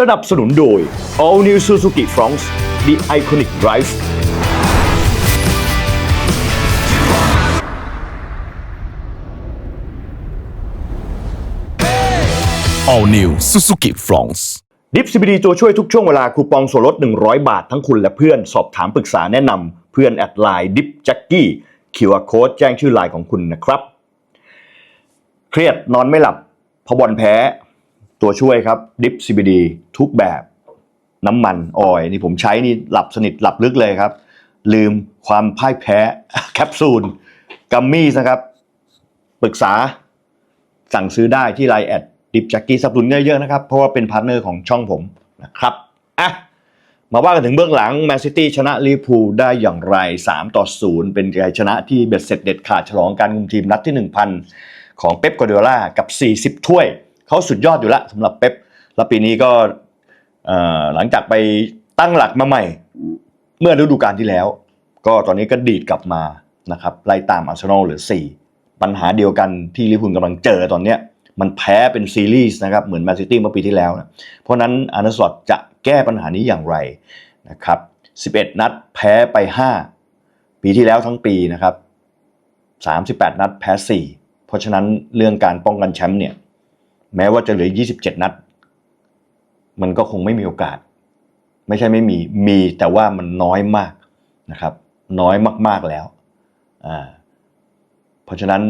สนับสนุนโดย All New Suzuki Fronts The Iconic Drive All New Suzuki Fronts ดิฟซีบีดีตัวช่วยทุกช่วงเวลาคูปองส่วนลด 100 บาททั้งคุณและเพื่อนสอบถามปรึกษาแนะนำเพื่อนแอดไลน์ดิฟแจ็กกี้คิวอาร์โค้ดแจ้งชื่อไลน์ของคุณนะครับ เครียดนอนไม่หลับเพอบอลแพ้ ตัวช่วยครับดิฟซีบีดีทุกแบบน้ำมันออยนี่ผมใช้นี่หลับสนิทหลับลึกเลยครับ ลืมความพ่ายแพ้แคปซูลกัมมี่นะครับ ปรึกษาสั่งซื้อได้ที่ไลน์แอดดิฟจ็กกี้สับสนุนเยอะๆนะครับ เพราะว่าเป็นพาร์ทเนอร์ของช่องผมนะครับอะมาว่ากันถึงเบื้องหลังแมนซิตี้ชนะลิเวอร์พูลได้อย่างไร 3 ต่อ 0 เป็นชัยชนะที่เบ็ดเสร็จเด็ดขาดฉลองการคุมทีมนัดที่ 1,000 ของเป๊ปกวาร์ดิโอลากับ 40 ถ้วย เขาสุดยอดอยู่แล้วสำหรับเป๊ปแล้วปีนี้ก็หลังจากไปตั้งหลักมาใหม่ เมื่อฤดูกาลที่แล้ว ก็ตอนนี้ก็ดีดกลับมานะครับไล่ตามอาร์เซนอลเหลือ 4 ปัญหาเดียวกันที่ลิเวอร์พูลกำลังเจอตอนเนี้ยมันแพ้เป็นซีรีส์นะครับเหมือนแมนซิตี้เมื่อปีที่แล้วนะเพราะฉะนั้นอาร์เนสลอตจะแก้ปัญหานี้อย่างไรนะครับ 11 นัดแพ้ไป 5 ปีที่แล้วทั้งปีนะครับ 38 นัดแพ้ 4 เพราะฉะนั้นเรื่องการป้องกันแชมป์เนี่ย แม้ว่าจะเหลือ 27 นัด มันก็คงไม่มีโอกาส ไม่ใช่ไม่มี มีแต่ว่ามันน้อยมากนะครับ น้อยมาก ๆแล้ว อ่า เพราะฉะนั้น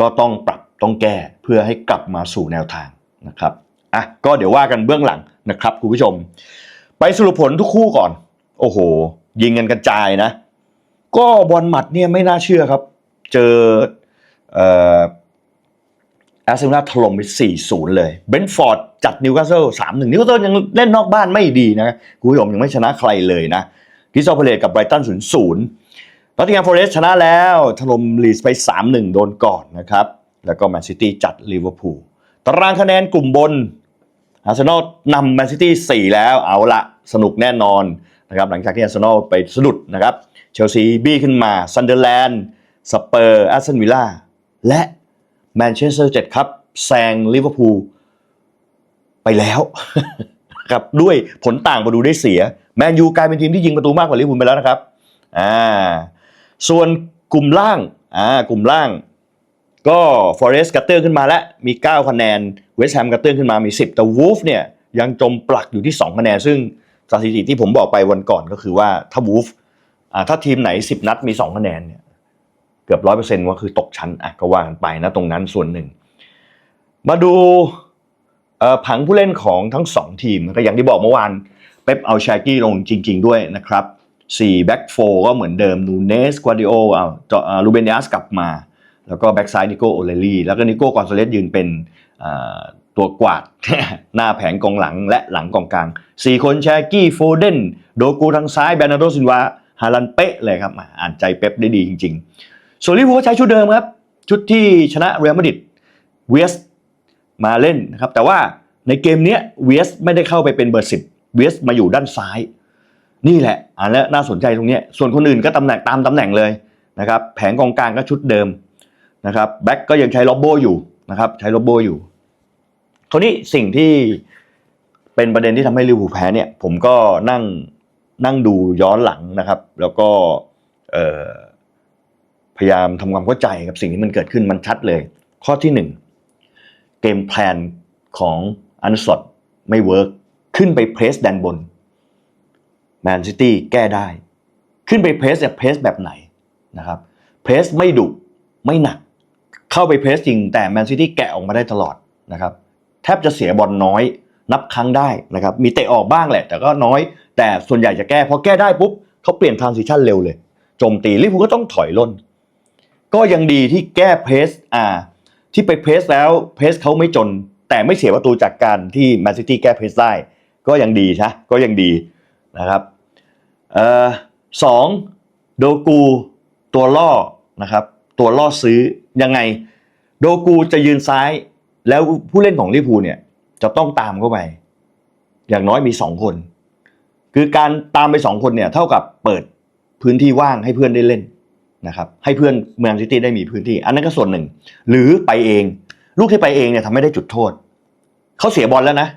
ก็ต้องปรับต้องแก้เพื่อให้กลับมาสู่แนวทางนะครับ อะ ก็เดี๋ยวว่ากันเบื้องหลังนะครับคุณผู้ชม ไปสรุปผลทุกคู่ก่อน โอ้โห ยิงกันกระจายนะ ก็บอลหมัดเนี่ยไม่น่าเชื่อครับ เจอเอ่อ แอสเซนอลถล่มไป 4-0 เลยเบนฟอร์ดจัดนิวคาสเซิล 3-1 นิวคาสเซิลยังเล่นนอกบ้านไม่ดีนะคุณผู้ชมยังไม่ชนะใครเลยนะคริสตัลพาเลตกับไบรตัน 0-0นอตติงแฮมฟอร์เรสชนะแล้วถล่มลีสไป 3-1 โดนก่อนนะครับ แล้วก็แมนซิตี้จัดลิเวอร์พูลตารางคะแนนกลุ่มบนอาร์เซนอลนำแมนซิตี้ 4 แล้วเอาละสนุกแน่นอนนะครับหลังจากที่อาร์เซนอลไปสะดุดนะครับเชลซีบี้ขึ้นมาซันเดอร์แลนด์สเปอร์แอสตันวิลล่าและ แมนเชสเตอร์เจ็ดครับแซงลิเวอร์พูลไปแล้วครับด้วยผลต่างประตูได้เสีย แมนยูกลายเป็นทีมที่ยิงประตูมากกว่าลิเวอร์พูลไปแล้วนะครับอ่าส่วนกลุ่มล่างอ่ากลุ่มล่าง ก็ฟอเรสต์กัตเตอร์ขึ้นมาแล้ว มี 9 คะแนนเวสต์แฮมกัตเตอร์ขึ้นมามี 10 แต่วูฟเนี่ยยังจมปลักอยู่ที่ 2 คะแนน ซึ่งสถิติที่ผมบอกไปวันก่อนก็คือว่าถ้าวูฟอ่าถ้าทีมไหน 10 นัดมี 2 คะแนนเนี่ย เกือบร้อยเปอร์เซ็นต์ว่าคือตกชั้นอะก็ว่ากันไปนะตรงนั้นส่วนหนึ่ง มาดูผังผู้เล่นของทั้ง 2 ทีมก็อย่างที่บอกเมื่อวานเป๊ปเอาชากี้ลงจริง ๆ ด้วยนะครับ4แบ็กโฟก็เหมือนเดิมนูเนสกวาดิโอเอาลูเบเนียสกลับมา แล้วก็แบ็กซ้ายนิโก้โอเลลี่แล้วก็นิโก้กอนซาเลสยืนเป็นตัวกวาดหน้าแผงกองหลังและหลังกองกลาง 4 คนแชร์กี้โฟเดนโดกูทางซ้ายแบรนาโดซินวาฮาลันเป๊ะเลยครับอ่าอ่านใจเป๊ปได้ดีจริง ๆ ส่วนลิเวอร์พูลก็ใช้ชุดเดิมครับ ชุดที่ชนะเรอัลมาดริดเวสมาเล่นนะครับ แต่ว่าในเกมนี้เวสไม่ได้เข้าไปเป็นเบอร์สิบเวสมาอยู่ด้านซ้าย นี่แหละอันนี้น่าสนใจตรงนี้ ส่วนคนอื่นก็ตำแหน่งตามตำแหน่งเลยนะครับ แผงกองกลางก็ชุดเดิมนะครับแบ็กก็ยังใช้ล็อบโบอยู่นะครับ ใช้ล็อบโบอยู่คราวนี้สิ่งที่เป็นประเด็นที่ทำให้ลิเวอร์พูลแพ้เนี่ย ผมก็นั่งนั่งดูย้อนหลังนะครับ แล้วก็เออ พยายามทำความเข้าใจกับสิ่งที่มันเกิดขึ้นมันชัดเลย ข้อที่หนึ่งเกมแพลนของอันสดไม่เวิร์กขึ้นไปเพรสแดนบนแมนซิตี้แก้ได้ ขึ้นไปเพรสแบบเพรสแบบไหนนะครับเพรสไม่ดุไม่หนัก เข้าไปเพรสจริงแต่แมนซิตี้แกะออกมาได้ตลอดนะครับแทบจะเสียบอลน้อยนับครั้งได้นะครับมีเตะออกบ้างแหละ แต่ก็น้อย แต่ส่วนใหญ่จะแก้พอแก้ได้ปุ๊บเขาเปลี่ยนทรานซิชันเร็วเลยโจมตีลิเวอร์พูก็ต้องถอยล่น ก็ยังดีที่แก้เพรสอ่าที่ไปเพรสแล้วเพรสเขาไม่จน แต่ไม่เสียประตูจากการที่แมนซิตี้แก้เพรสได้ ก็ยังดีใช่ก็ยังดีนะครับเอ่อสองโดกูตัวล่อนะครับ ตัวล่อซื้อยังไง โดกูจะยืนซ้าย แล้วผู้เล่นของลิพูเนี่ย จะต้องตามเข้าไป อย่างน้อยมีสองคน คือการตามไปสองคนเนี่ย เท่ากับเปิดพื้นที่ว่างให้เพื่อนได้เล่น นะครับให้เพื่อนเมืองซิตี้ได้มีพื้นที่ อันนั้นก็ส่วนหนึ่ง หรือไปเอง ลูกที่ไปเองเนี่ยทำไม่ได้จุดโทษ เขาเสียบอลแล้วนะ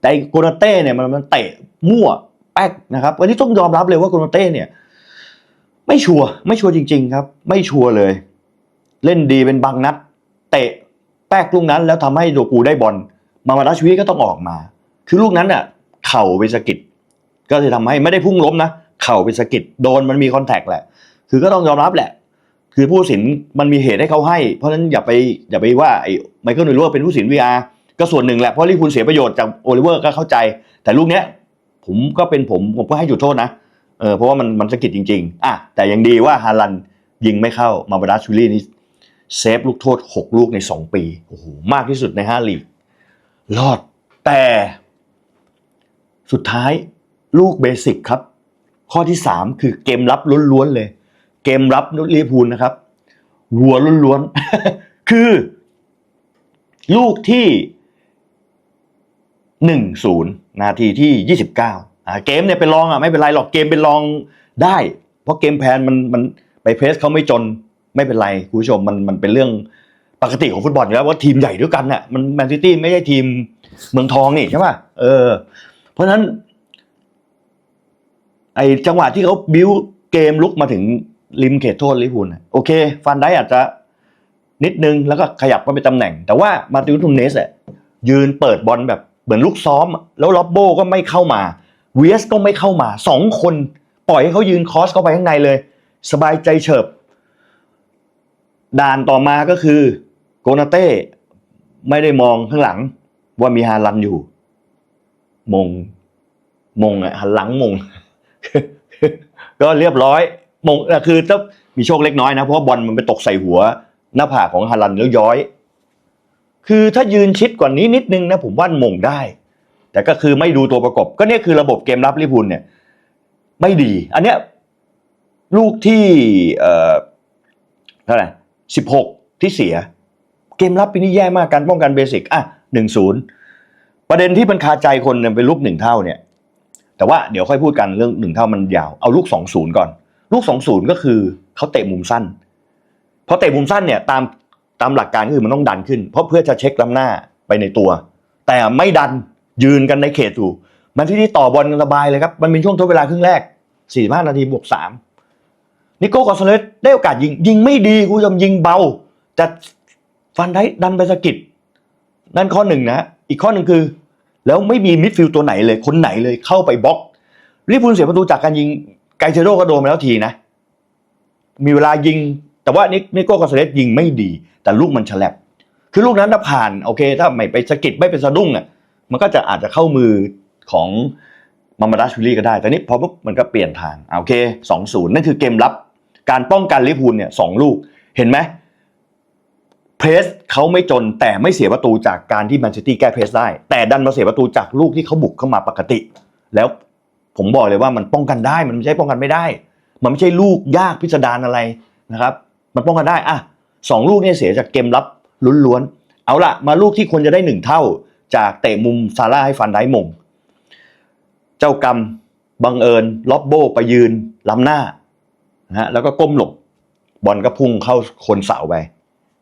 แต่โกนาเต้เนี่ยมันมันเตะมั่วแป๊กนะครับ วันนี้ต้องยอมรับเลยว่าโกนาเต้เนี่ย ไม่ชัวร์ไม่ชัวร์จริง ๆ ครับ ไม่ชัวร์เลย เล่นดีเป็นบางนัด เตะแป๊กลูกนั้น แล้วทำให้โดกูได้บอลมามาดาชวีก็ต้องออกมา คือลูกนั้นน่ะเข่าไปสะกิดก็จะทำให้ไม่ได้พุ่งล้มนะเข่าไปสะกิดโดนมันมีคอนแทคแหละ คือก็ต้องยอมรับแหละ คือผู้สินมันมีเหตุให้เขาให้ เพราะฉะนั้นอย่าไปอย่าไปว่าไอ้ไมเคิลนูเวอร์เป็นผู้สิน VR ก็ส่วนหนึ่งแหละเพราะลิเวอร์พูลเสียประโยชน์จากโอลิเวอร์ก็เข้าใจ แต่ลูกเนี้ยผมก็เป็นผมผมก็ให้จุดโทษนะเออเพราะว่ามันมันสะกิดจริงๆอะแต่ยังดีว่าฮาลันยิงไม่เข้ามาบาดาชูลี่นี่เซฟลูกโทษ 6 ลูกใน 2 ปีโอ้โหมากที่สุดใน5ลีกรอดแต่สุดท้ายลูกเบสิกครับ ข้อที่ 3 คือเกมรับล้วนๆเลย เกมรับลิเวอร์พูลนะครับ หัวล้วนๆ คือ ลูกที่หนึ่งศูนย์นาทีที่ยี่สิบเก้าอ่าเกมเนี่ยเป็นรองอะไม่เป็นไรหรอกเกมเป็นรองได้ เพราะเกมแพนมันมันไปเพรสเขาไม่จนไม่เป็นไรคุณผู้ชมมันมันเป็นเรื่องปกติของฟุตบอลอยู่แล้วว่าทีมใหญ่ด้วยกันน่ะมันแมนซิตี้ไม่ใช่ทีมเมืองทองนี่ใช่ป่ะเออ เพราะฉะนั้น ไอจังหวะที่เขาบิวเกมลุกมาถึง ริมเขตโทษลิพูลน่ะโอเค ฟันได้อาจจะนิดนึงแล้วก็ขยับมาเป็นตำแหน่ง แต่ว่ามาติวทุนเนสอะยืนเปิดบอลแบบเหมือนลูกซ้อม แล้วล็อบโบก็ไม่เข้ามาเวียสก็ไม่เข้ามาสองคนปล่อยให้เขายืนคอสเข้าไปข้างในเลย สบายใจเฉิบ ด่านต่อมาก็คือโกนาเต้ไม่ได้มองข้างหลังว่ามีฮาลันอยู่ มง มงอะหันหลังมง ก็เรียบร้อย มงเอ่คือถ้ามีโชคเล็กน้อยนะ เพราะว่าบอลมันไปตกใส่หัว หน้าผากของฮาลันแล้วย้อย คือถ้ายืนชิดกว่านี้นิดนึงนะ ผมว่ามงได้ แต่ก็คือไม่ดูตัวประกบ ก็เนี่ยคือระบบเกมรับลิพูลเนี่ย ไม่ดี อันเนี้ยลูกที่เอ่อเท่าไหร่สิบหกที่เสีย เกมรับปีนี้แย่มากการป้องกันเบสิกอะหนึ่งศูนย์ประเด็นที่มันคาใจคนเนี่ยเป็นลูกหนึ่งเท่าเนี่ย แต่ว่าเดี๋ยวค่อยพูดกันเรื่องหนึ่งเท่ามันยาว เอาลูกสองศูนย์ก่อน ลูกสองศูนย์ก็คือเขาเตะมุมสั้นพอเตะมุมสั้นเนี่ยตามตามหลักการก็คือมันต้องดันขึ้น เพราะเพื่อจะเช็คล้ำหน้าไปในตัว แต่ไม่ดันยืนกันในเขตอยู่มันที่นี่ต่อบอลกันสบายเลยครับ มันเป็นช่วงทดเวลาครึ่งแรก 45 นาทีบวก 3 นิโก้กอสเลสได้โอกาสยิง ยิงไม่ดีคุณผู้ชมยิงเบา แต่ฟันได้ดันไปสะกิดนั่นข้อหนึ่งนะ อีกข้อหนึ่งคือ แล้วไม่มีมิดฟิลด์ตัวไหนเลย คนไหนเลยเข้าไปบล็อกลิเวอร์พูลเสียประตูจากการยิง ไกเชโร่ก็โดนไปแล้วทีนะ มีเวลายิง แต่ว่านินิโก้กาเซเลสยิงไม่ดี แต่ลูกมันฉลับคือลูกนั้นถ้าผ่านโอเค ถ้าไม่ไปสะกิดไม่เป็นสะดุ้งอะมันก็จะอาจจะเข้ามือของมามาดาชูรี่ก็ได้ แต่นี่พอปุ๊บมันก็เปลี่ยนทางโอเคสองศูนย์นั่นคือเกมรับ การป้องกันลิเวอร์พูลเนี่ยสองลูกเห็นไหมเพรสเขาไม่จนแต่ไม่เสียประตูจากการที่แมนซิตี้แก้เพรสได้ แต่ดันมาเสียประตูจากลูกที่เขาบุกเข้ามาปกติ แล้ว ผมบอกเลยว่ามันป้องกันได้มันไม่ใช่ป้องกันไม่ได้ มันไม่ใช่ลูกยากพิสดารอะไรนะครับ มันป้องกันได้อะสองลูกเนี่ยเสียจากเกมรับล้วนๆเอาละมาลูกที่ควรจะได้หนึ่งเท่า จากเตะมุมซาร่าให้ฟันได้มง เจ้ากรรมบังเอิญล็อบโบไปยืนล้ำหน้านะฮะแล้วก็ก้มหลบบอลก็พุ่งเข้าคนเสาไป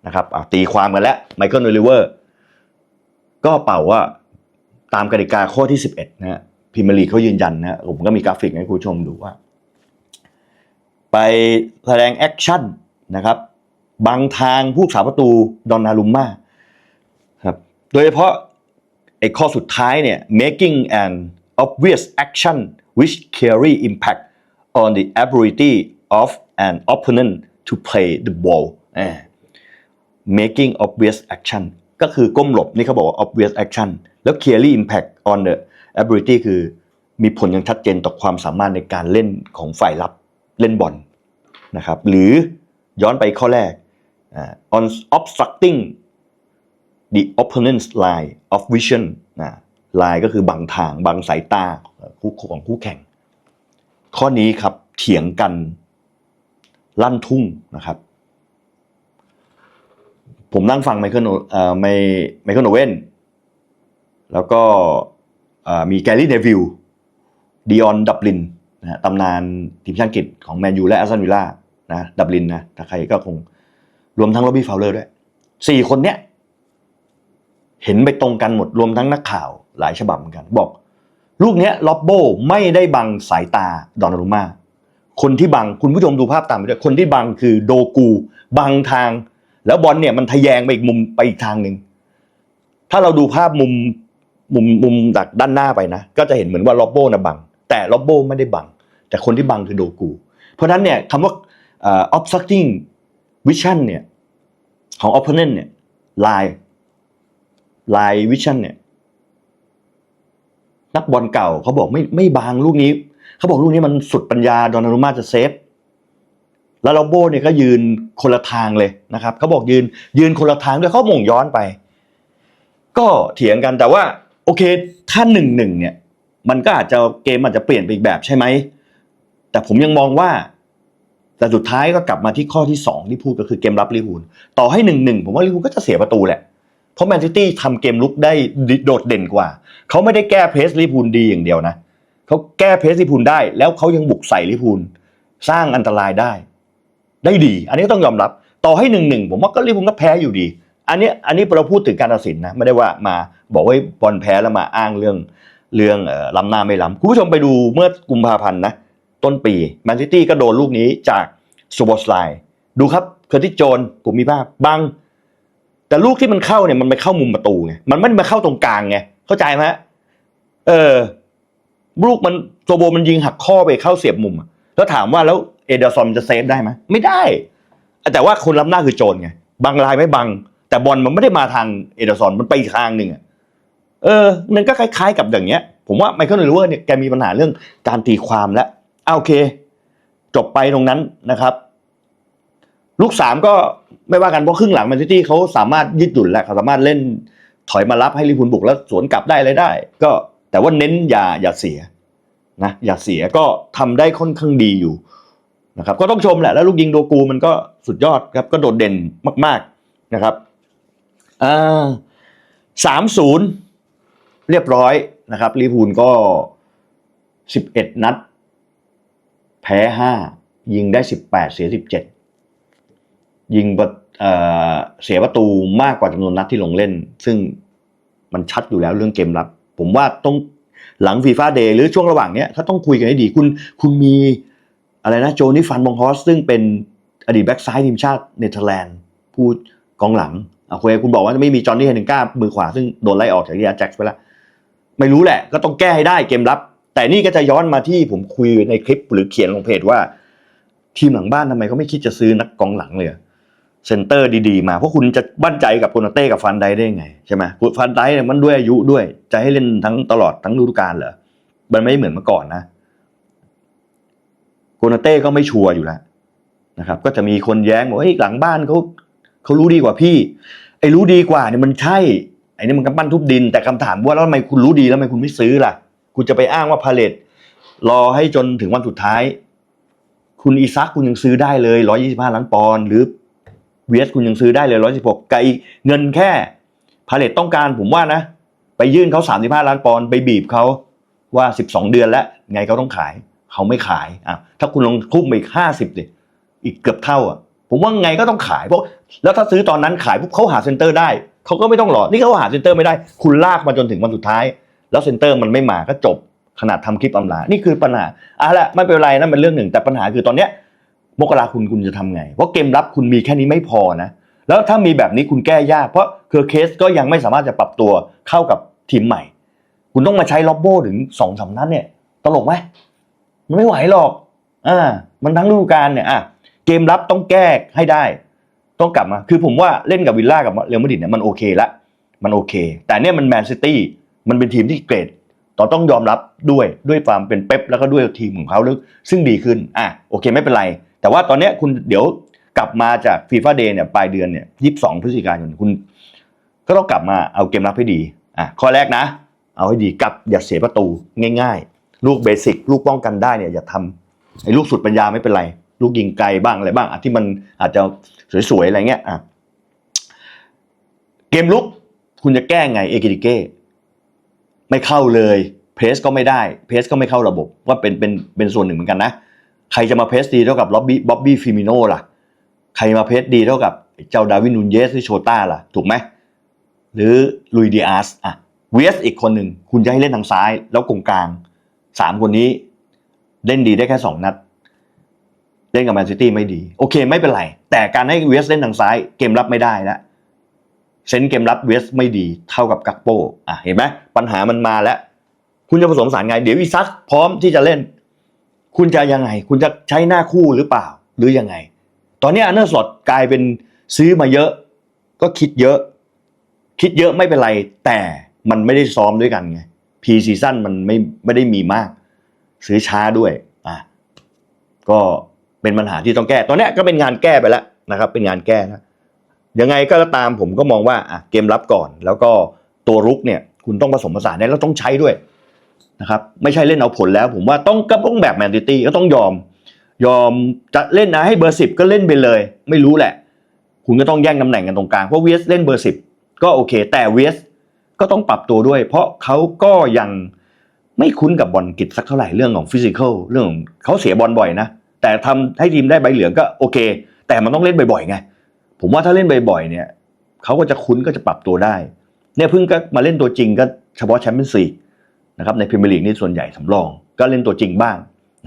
นะครับอะตีความกันแล้วไมเคิลโอลิเวอร์ก็เป่าว่าตามกติกาข้อที่ 11 นะฮะ พิมยร์ลีเขายืนยันนะฮะผมก็มีกราฟิกให้คุณชมดูว่า ไปแสดงแอคชั่นนะครับบังทางผู้สาประตูดอนนารุมมาครับโดยเฉพาะไอ้ข้อสุดท้ายเนี่ย making an obvious action which carry impact on the ability of an opponent to play the ball making obvious action ก็คือก้มหลบนี่เขาบอกว่า obvious action แล้ว clearly impact on the ability คือมีผลอย่างชัดเจนต่อความสามารถในการเล่นของฝ่ายรับเล่นบอลนะครับหรือย้อนไปข้อแรกอ่า on obstructing the opponent's line of vision นะ line ก็คือบังทางบังสายตาคู่ของคู่แข่ง ข้อนี้ครับเถียงกันลั่นทุ่งนะครับ ผมนั่งฟังไมเคิลโนเออไมไมเคิลโนเวนแล้วก็ มีแกรี่เนวิลดิออนดับลินนะฮะตำนานทีมชาติอังกฤษของแมนยูและแอสตันวิลล่านะดับลินนะถ้าใครก็คงรวมทั้งโรบี้ฟาวเลอร์ด้วยสี่คนเนี้ยเห็นไปตรงกันหมดรวมทั้งนักข่าวหลายฉบับเหมือนกัน บอก ลูกเนี้ยล็อบโบไม่ได้บังสายตาดอนนารุมาคนที่บังคุณผู้ชมดูภาพตามไปด้วยคนที่บังคือโดกูบังทาง แล้วบอลเนี่ยมันทะแยงไปอีกมุมไปอีกทางหนึ่งถ้าเราดูภาพมุม มุมมุมจากด้านหน้าไปนะ ก็จะเห็นเหมือนว่าล็อบโบนะบัง แต่ล็อบโบไม่ได้บัง แต่คนที่บังคือโดกู เพราะนั้นเนี่ยคำว่าออ obstructing vision เนี่ยของ opponent เนี่ย line line vision เนี่ยนักบอลเก่าเขาบอกไม่ไม่บางลูกนี้ เขาบอกลูกนี้มันสุดปัญญาดอนนารุมาจะเซฟแล้วโรโบเนี่ยก็ยืนคนละทางเลยนะครับเขาบอกยืนยืนคนละทางด้วยเขาหม่งย้อนไป ก็เถียงกันแต่ว่า โอเค ถ้าหนึ่งหนึ่งเนี่ย มันก็อาจจะเกมอาจจะเปลี่ยนไปอีกแบบใช่ไหม แต่ผมยังมองว่า แต่สุดท้ายก็กลับมาที่ข้อที่สองที่พูดก็คือเกมรับลิเวอร์พูลต่อให้หนึ่งหนึ่งผมว่าลิเวอร์พูลก็จะเสียประตูแหละ เพราะแมนซิตี้ทำเกมลุกได้โดดเด่นกว่า เขาไม่ได้แก้เพรสลิเวอร์พูลดีอย่างเดียวนะเขาแก้เพรสลิเวอร์พูลได้ แล้วเขายังบุกใส่ลิเวอร์พูลสร้างอันตรายได้ ได้ดี อันนี้ก็ต้องยอมรับ ต่อให้หนึ่งหนึ่งผมว่าก็ลิเวอร์พูลก็แพ้อยู่ดี อันนี้อันนี้เราพูดถึงการตัดสินนะไม่ได้ว่ามาบอกว่าบอลแพ้แล้วมาอ้างเรื่องเรื่องล้ำหน้าไม่ล้ำคุณผู้ชมไปดูเมื่อกุมภาพันธ์นะต้นปีแมนซิตี้ก็โดนลูกนี้จากซูบอสไลดูครับเคอร์ติโจนผมมีภาพบัง แต่ลูกที่มันเข้าเนี่ยมันไปเข้ามุมประตูไงมันไม่มาเข้าตรงกลางไงเข้าใจไหมเออลูกมันโซโบมันยิงหักข้อไปเข้าเสียบมุมแล้วถามว่าแล้วเอเดอร์ซอนจะเซฟได้ไหมไม่ได้ แต่ว่าคนรับหน้าคือโจนไงบังลายไม่บัง แต่บอลมันไม่ได้มาทางเอเดอร์ซอนมันไปอีกทางหนึ่งอะเออ มันก็คล้ายๆ กับอย่างเงี้ย ผมว่าไมเคิลเลเวอร์เนี่ยแกมีปัญหาเรื่องการตีความแล้วอ่าโอเค จบไปตรงนั้นนะครับ ลูกสามก็ไม่ว่ากันเพราะครึ่งหลังแมนซิตี้เขาสามารถยืดหยุ่นแหละเขาสามารถเล่นถอยมารับให้ลิพูลบุกแล้วสวนกลับได้อะไรได้ ก็แต่ว่าเน้นอย่าอย่าเสียนะอย่าเสียก็ทำได้ค่อนข้างดีอยู่นะครับ ก็ต้องชมแหละแล้วลูกยิงโดกูมันก็สุดยอดครับก็โดดเด่นมาก ๆนะครับ สามศูนย์เรียบร้อยนะครับลิพูลก็สิบเอ็ดนัด แพ้ห้ายิงได้สิบแปดเสียสิบเจ็ดยิงเสียประตูมากกว่าจำนวนนัดที่ลงเล่น ซึ่งมันชัดอยู่แล้วเรื่องเกมรับ ผมว่าต้องหลังฟีฟ่าเดย์หรือช่วงระหว่างเนี้ยถ้าต้องคุยกันให้ดีคุณคุณมีอะไรนะโจนี่ฟันบองฮอสซึ่งเป็นอดีตแบ็กซ้ายทีมชาติเนเธอร์แลนด์พูดกองหลัง อะคุยคุณบอกว่าไม่มีจอห์นนี่เฮนนิงก้ามือขวาซึ่งโดนไล่ออกจากเรียแจ็คไปแล้วไม่รู้แหละ ก็ต้องแก้ให้ได้เกมรับ แต่นี่ก็จะย้อนมาที่ผมคุยในคลิปหรือเขียนลงเพจว่า ทีมหลังบ้านทำไมเขาไม่คิดจะซื้อนักกองหลังเลยเซนเตอร์ดีๆ มาเพราะคุณจะบั่นใจกับโคนาเต้กับฟันไดได้ไงใช่ไหมฟันไดเนี่ยมันด้วยอายุด้วย จะให้เล่นทั้งตลอดทั้งฤดูกาลเหรอมันไม่เหมือนเมื่อก่อนนะโคนาเต้ก็ไม่ชัวร์อยู่แล้วนะครับ ก็จะมีคนแย้งบอกเฮ้ยหลังบ้านเขา เขารู้ดีกว่าพี่ ไอ้รู้ดีกว่าเนี่ยมันใช่ ไอ้นี่มันกำปั้นทุบดิน แต่คำถามว่าแล้วทำไมคุณรู้ดีแล้วทำไมคุณไม่ซื้อล่ะ คุณจะไปอ้างว่าพาเลตรอให้จนถึงวันสุดท้าย คุณอีซักคุณยังซื้อได้เลยร้อยี่สิบห้าล้านปอนด์หรือเวสคุณยังซื้อได้เลยร้อยสิบหกไกเงินแค่พาเลตต้องการผมว่านะ ไปยื่นเขาสามสิบห้าล้านปอนด์ไปบีบเขาว่าสิบสองเดือนแล้ว ไงเขาต้องขาย เขาไม่ขายอะถ้าคุณลงทุ่มไปอีกห้าสิบดิอีกเกือบเท่าอะ ผมว่าไงก็ต้องขายเพราะแล้วถ้าซื้อตอนนั้นขายปุ๊บเขาหาเซ็นเตอร์ได้เขาก็ไม่ต้องรอนี่เขาหาเซ็นเตอร์ไม่ได้ คุณลากมาจนถึงวันสุดท้าย แล้วเซ็นเตอร์มันไม่มาก็จบขนาดทำคลิปอำลา นี่คือปัญหาอะแหละไม่เป็นไรนั่นเป็นเรื่องหนึ่ง แต่ปัญหาคือตอนเนี้ยมกราคุณคุณจะทำไง เพราะเกมรับคุณมีแค่นี้ไม่พอนะ แล้วถ้ามีแบบนี้คุณแก้ยาก เพราะเคอร์เคสก็ยังไม่สามารถจะปรับตัวเข้ากับทีมใหม่ คุณต้องมาใช้ล็อบโบถึงสองสามนัดเนี่ย ตลกไหมมันไม่ไหวหรอก อ่า มันทั้งฤดูกาลเนี่ย อะ เกมรับต้องแก้ให้ได้ ต้องกลับมา คือผมว่าเล่นกับวิลล่ากับเรอัลมาดริดเนี่ยมันโอเคละมันโอเค แต่เนี่ยมันแมนซิตี้มันเป็นทีมที่เกรดต่อต้องยอมรับด้วยด้วยความเป็นเป๊ปแล้วก็ด้วยทีมของเขาซึ่งดีขึ้นอะโอเคไม่เป็นไร แต่ว่าตอนเนี้ยคุณเดี๋ยวกลับมาจากฟีฟ่าเดย์เนี่ยปลายเดือนเนี่ยยี่สิบสองพฤศจิกายนคุณ ก็ต้องกลับมาเอาเกมรับให้ดีอะข้อแรกนะ เอาให้ดีกลับอย่าเสียประตูง่าย ๆ ลูกเบสิกลูกป้องกันได้เนี่ยอย่าทำไอ้ลูกสุดปัญญาไม่เป็นไร ลูกยิงไกลบ้างอะไรบ้างอะที่มันอาจจะสวยๆอะไรเงี้ยอะเกมลุกคุณจะแก้ไงเอกิติเก้ไม่เข้าเลยเพสก็ไม่ได้เพสก็ไม่เข้าระบบว่าเป็นเป็นเป็นส่วนหนึ่งเหมือนกันนะ ใครจะมาเพสดีเท่ากับล็อบบี้บ๊อบบี้ฟิมิโน่ล่ะ ใครมาเพสดีเท่ากับเจ้าดาวินนูนเยสหรือโชต้าล่ะ ถูกไหมหรือลุยดิอาสอะ vs อีกคนหนึ่งคุณจะให้เล่นทางซ้าย แล้วกงกลางสามคนนี้เล่นดีได้แค่สองนัด เล่นกับแมนซิตี้ไม่ดี โอเคไม่เป็นไร แต่การให้เวสเล่นทางซ้าย เกมรับไม่ได้แล้วเซนเกมรับเวสไม่ดีเท่ากับกักโปอะเห็นไหมปัญหามันมาแล้ว คุณจะผสมสานไง เดี๋ยวอีซักพร้อมที่จะเล่น คุณจะยังไง คุณจะใช้หน้าคู่หรือเปล่า หรือยังไง ตอนนี้อันเนอร์สดกลายเป็นซื้อมาเยอะ ก็คิดเยอะ คิดเยอะไม่เป็นไร แต่มันไม่ได้ซ้อมด้วยกันไงพีซีซั่นมันไม่ไม่ได้มีมาก ซื้อช้าด้วยอะก็ เป็นปัญหาที่ต้องแก้ ตอนนี้ก็เป็นงานแก้ไปแล้วนะครับ เป็นงานแก้นะยังไงก็ตามผมก็มองว่าอะเกมรับก่อน แล้วก็ตัวรุกเนี่ย คุณต้องผสมผสานได้แล้วต้องใช้ด้วยนะครับ ไม่ใช่เล่นเอาผลแล้ว ผมว่าต้องก็ต้องแบบแมนซิตี้ก็ต้องยอม ยอมจะเล่นนะให้เบอร์สิบก็เล่นไปเลย ไม่รู้แหละ คุณก็ต้องแย่งตำแหน่งกันตรงกลางเพราะเวสเล่นเบอร์สิบก็โอเค แต่เวสก็ต้องปรับตัวด้วย เพราะเขาก็ยังไม่คุ้นกับบอลกิจสักเท่าไหร่เรื่องของฟิสิกอลเรื่องเขาเสียบอลบ่อยนะ แต่ทำให้ทีมได้ใบเหลืองก็โอเค แต่มันต้องเล่นบ่อยๆไงผมว่าถ้าเล่นบ่อยๆเนี่ยเขาก็จะคุ้นก็จะปรับตัวได้ เนี่ยเพิ่งก็มาเล่นตัวจริงก็เฉพาะแชมเปี้ยนส์ลีกนะครับในพรีเมียร์ลีกนี่ส่วนใหญ่สำรอง ก็เล่นตัวจริงบ้าง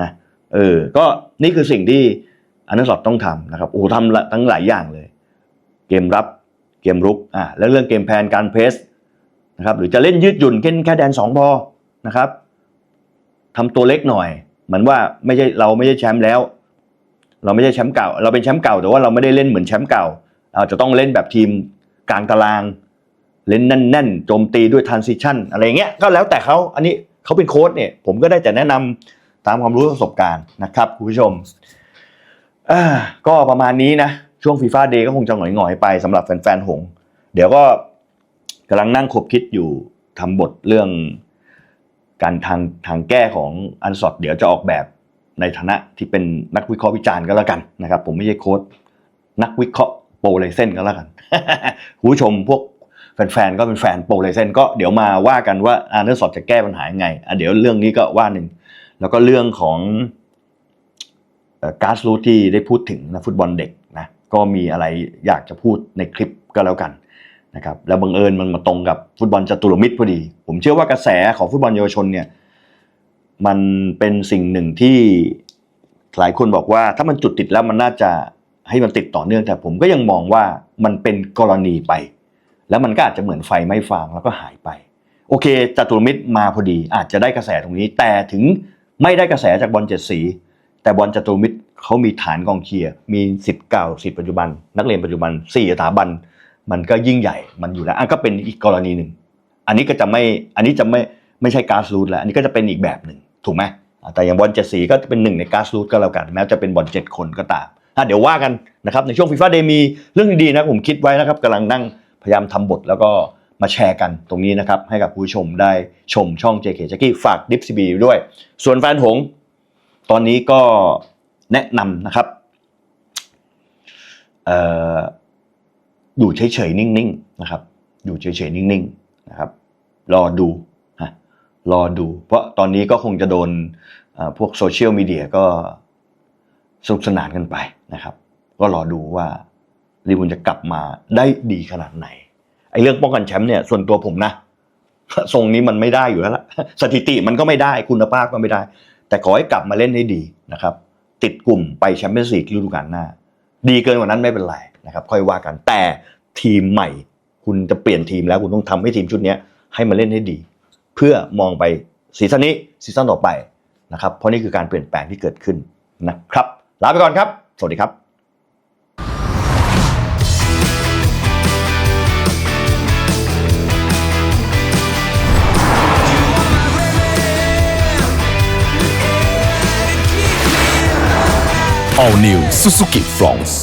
นะเออก็นี่คือสิ่งที่อันนั้นสอดต้องทำนะครับโอ้ทำทั้งหลายอย่างเลย เกมรับเกมรุกอ่าแล้วเรื่องเกมแพนการเพรสนะครับหรือจะเล่นยืดหยุ่นแค่แค่แดนสองพอนะครับทำตัวเล็กหน่อย เหมือนว่าไม่ใช่เราไม่ใช่แชมป์แล้ว เราไม่ใช่แชมป์เก่า เราเป็นแชมป์เก่าแต่ว่าเราไม่ได้เล่นเหมือนแชมป์เก่าเราจะต้องเล่นแบบทีมกลางตาราง เล่นแน่นๆโจมตีด้วย transition อะไรเงี้ยก็แล้วแต่เขาอันนี้เขาเป็นโค้ชเนี่ย ผมก็ได้แต่แนะนำตามความรู้ประสบการณ์นะครับคุณผู้ชมก็ประมาณนี้นะช่วงฟีฟ่าเดย์ก็คงจะหงอยๆไปสำหรับแฟนๆหง เดี๋ยวก็กำลังนั่งคบคิดอยู่ทำบทเรื่อง การทางทางแก้ของอันสอดเดี๋ยวจะออกแบบในฐานะที่เป็นนักวิเคราะห์วิจารณ์ก็แล้วกันนะครับ ผมไม่ใช่โค้ดนักวิเคราะห์โปรไลเซนก็แล้วกันผู้ชมพวกแฟนๆก็เป็นแฟนโปรไลเซนก็เดี๋ยวมาว่ากันว่าอันสอดจะแก้ปัญหายังไงอะเดี๋ยวเรื่องนี้ก็ว่าหนึ่งแล้วก็เรื่องของการ์สรูที่ได้พูดถึงนะฟุตบอลเด็กนะก็มีอะไรอยากจะพูดในคลิปก็แล้วกัน นะครับแล้วบังเอิญมันมาตรงกับฟุตบอลจตุรมิตรพอดี ผมเชื่อว่ากระแสของฟุตบอลเยาวชนเนี่ยมันเป็นสิ่งหนึ่งที่หลายคนบอกว่าถ้ามันจุดติดแล้วมันน่าจะให้มันติดต่อเนื่องแต่ผมก็ยังมองว่ามันเป็นกรณีไป แล้วมันก็อาจจะเหมือนไฟไม่ฟางแล้วก็หายไป โอเคจตุรมิตรมาพอดี อาจจะได้กระแสตรงนี้ แต่ถึงไม่ได้กระแสจากบอลเจ็ดสี แต่บอลจตุรมิตรเขามีฐานกองเชียร์มีสิทธิ์เก่าสิทธิ์ปัจจุบัน นักเรียนปัจจุบันสี่สถาบัน มันก็ยิ่งใหญ่มันอยู่แล้วอะก็เป็นอีกกรณีหนึ่งอันนี้ก็จะไม่อันนี้จะไม่ไม่ใช่การ์สรูทแล้วอันนี้ก็จะเป็นอีกแบบหนึ่งถูกไหมแต่อย่างบอลเจ็ดสีก็เป็นหนึ่งในการ์สรูทก็แล้วกันแม้จะเป็นบอลเจ็ดคนก็ตามเดี๋ยวว่ากันนะครับในช่วงฟีฟ่าเดมีเรื่องดีๆนะผมคิดไว้นะครับกำลังนั่งพยายามทำบทแล้วก็มาแชร์กันตรงนี้นะครับ ให้กับผู้ชมได้ชมช่อง JK j a c k i e ฝากดิฟซีบีด้วย ส่วนแฟนหง ตอนนี้ก็แนะนำนะครับเอยู่เฉยๆนิ่งๆนะครับ อยู่เฉยๆนิ่งๆนะครับ รอดูฮะรอดู เพราะตอนนี้ก็คงจะโดนพวกโซเชียลมีเดียก็สนุกสนานกันไปนะครับ ก็รอดูว่าลิเวอร์พูลจะกลับมาได้ดีขนาดไหนไอ้เรื่องป้องกันแชมป์เนี่ยส่วนตัวผมนะทรงนี้มันไม่ได้อยู่แล้วล่ะสถิติมันก็ไม่ได้คุณภาพก็ไม่ได้ แต่ขอให้กลับมาเล่นให้ดีนะครับ ติดกลุ่มไปแชมเปี้ยนส์ลีกฤดูกาลหน้า ดีเกินกว่านั้นไม่เป็นไร นะครับค่อยว่ากันแต่ทีมใหม่ คุณจะเปลี่ยนทีมแล้วคุณต้องทำให้ทีมชุดนี้ให้มันเล่นให้ดี เพื่อมองไปซีซั่นนี้ซีซั่นต่อไปนะครับเพราะนี่คือการเปลี่ยนแปลงที่เกิดขึ้นนะครับลาไปก่อนครับ สวัสดีครับ All New Suzuki Fronts